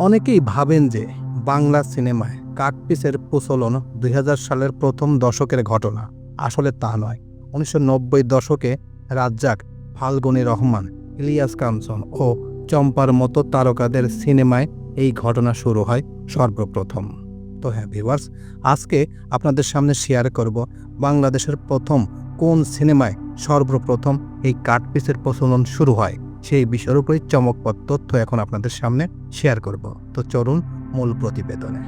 অনেকেই ভাবেন যে বাংলা সিনেমায় কাকপিসের প্রচলন দুই হাজার সালের প্রথম দশকের ঘটনা। আসলে তা নয়। উনিশশো দশকে রাজ্জাক ফাল্গুনী রহমান, ইলিয়াস কাঞ্চন ও চম্পার মতো তারকাদের সিনেমায় এই ঘটনা শুরু হয় সর্বপ্রথম। তো হ্যাঁ ভিউয়ার্স আজকে আপনাদের সামনে শেয়ার করব বাংলাদেশের প্রথম কোন সিনেমায় সর্বপ্রথম এই কাঠপিসের প্রচলন শুরু হয়। সেই বিষয়ের উপরই চমকপ্রদ তথ্য এখন আপনাদের সামনে শেয়ার করব। তো চলুন মূল প্রতিবেদনে।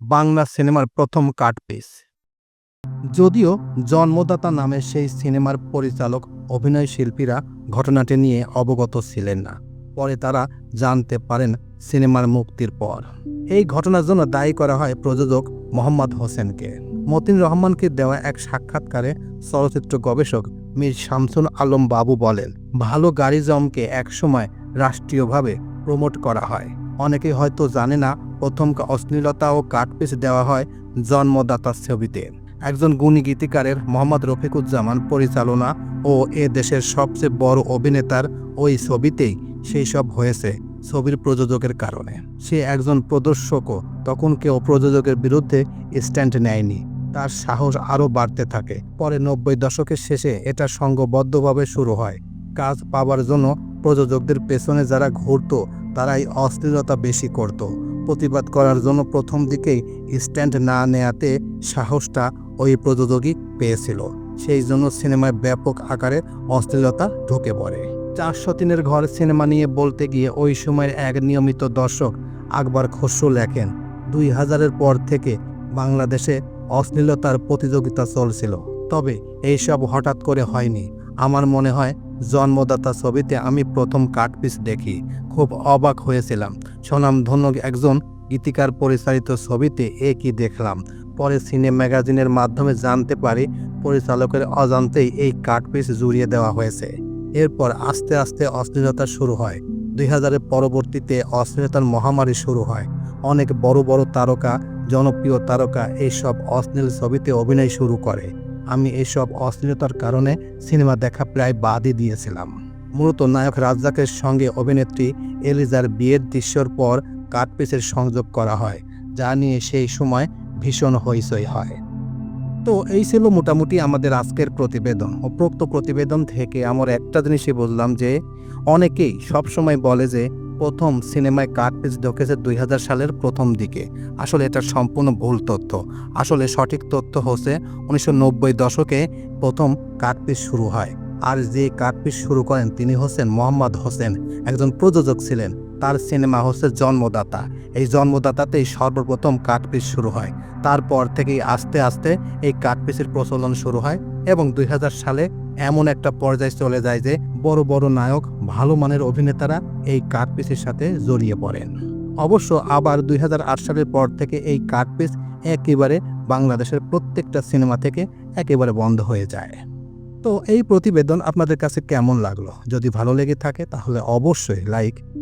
বাংলা সিনেমার প্রথম কাটপিস যদিও জন্মদাতা নামে সেই সিনেমার পরিচালক, অভিনয় শিল্পীরা ঘটনাটি নিয়ে অবগত ছিলেন না। পরে তারা জানতে পারেন সিনেমার মুক্তির পর। এই ঘটনার জন্য দায়ী করা হয় প্রযোজক মোহাম্মদ হোসেনকে। মতিন রহমানকে দেওয়া এক সাক্ষাৎকারে চলচ্চিত্র গবেষক মীর শামসুল আলম বাবু বলেন, ভালো গাড়ি জমকে একসময় রাষ্ট্রীয়ভাবে প্রমোট করা হয়। অনেকে হয়তো জানে না প্রথম অশ্লীলতা ও কাটপিস দেওয়া হয় জন্মদাতা ছবিতে। একজন গুণী গীতিকারের মোহাম্মদ রফিকুজ্জামান পরিচালনা ও এ দেশের সবচেয়ে বড় অভিনেতার ওই ছবিতেই সেই সব হয়েছে ছবির প্রযোজকের কারণে। সে একজন প্রদর্শকও তখন কেউ প্রযোজকের বিরুদ্ধে স্ট্যান্ড নেয়নি। তার সাহস আরও বাড়তে থাকে। পরে নব্বই দশকের শেষে এটা সংঘবদ্ধভাবে শুরু হয়। কাজ পাবার জন্য প্রযোজকদের পেছনে যারা ঘুরত, তারাই অশ্লীলতা বেশি করত। প্রতিবাদ করার জন্য প্রথম দিকেই স্ট্যান্ড না নেয়াতে সাহসটা ওই প্রযোজকই পেয়েছিল। সেই জন্য সিনেমায় ব্যাপক আকারে অশ্লীলতা ঢুকে পড়ে। চারশো তিনের ঘর সিনেমা নিয়ে বলতে গিয়ে ওই সময়ের এক নিয়মিত দর্শক আকবর খসরু লেখেন দুই হাজারের পর থেকে বাংলাদেশে অশ্লীলতার প্রতিযোগিতা চলছিল। তবে এইসব হঠাৎ করে হয়নি। আমার মনে হয় জন্মদাতা ছবিতে আমি প্রথম কাটপিস দেখি। খুব অবাক হয়েছিলাম। স্বনামধন্য একজন গীতিকার পরিচালিত ছবিতে এ কি দেখলাম? পরে সিনে ম্যাগাজিনের মাধ্যমে জানতে পারি পরিচালকের অজান্তেই এই কাটপিস জুড়িয়ে দেওয়া হয়েছে। এরপর আস্তে আস্তে অশ্লীলতা শুরু হয়। দুই হাজারের পরবর্তীতে অশ্লীলতার মহামারী শুরু হয়। অনেক বড় বড় তারকা, জনপ্রিয় তারকা এইসব অশ্লীল ছবিতে অভিনয় শুরু করে। আমি এইসব অশ্লীলতার কারণে সিনেমা দেখা প্রায় বাদই দিয়েছিলাম। মূলত নায়ক রাজ্জাকের সঙ্গে অভিনেত্রী এলিজার বিয়ের দৃশ্যর পর কাটপিসের সংযোগ করা হয়, যা নিয়ে সেই সময় ভীষণ হইচই হয়। তো এই ছিল মোটামুটি আমাদের আজকের প্রতিবেদন। উপরোক্ত প্রতিবেদন থেকে আমার একটা জিনিসই বুঝলাম যে অনেকেই সবসময় বলে যে প্রথম সিনেমায় কাটপিস ঢুকেছে দুই সালের প্রথম দিকে। আসলে এটা সম্পূর্ণ ভুল তথ্য। আসলে সঠিক তথ্য হচ্ছে উনিশশো নব্বই দশকে প্রথম কাটপিস শুরু হয়। আর যে কাটপিস শুরু করেন তিনি হচ্ছেন মোহাম্মদ হোসেন। একজন প্রযোজক ছিলেন। তার সিনেমা হচ্ছে জন্মদাতা। এই জন্মদাতাতেই সর্বপ্রথম কাটপিস শুরু হয়। তারপর থেকেই আস্তে আস্তে এই কাটপিসের প্রচলন শুরু হয় এবং দুই হাজার সালে এমন একটা পর্যায়ে চলে যায় যে বড় বড় নায়ক, ভালো মানের অভিনেতারা এই কাটপিসের সাথে জড়িয়ে পড়েন। অবশ্য আবার দুই হাজার আট সালের পর থেকে এই কাটপিস একেবারে বাংলাদেশের প্রত্যেকটা সিনেমা থেকে একেবারে বন্ধ হয়ে যায়। তো এই প্রতিবেদন আপনাদের কাছে কেমন লাগল? যদি ভালো লেগে থাকে তাহলে অবশ্যই লাইক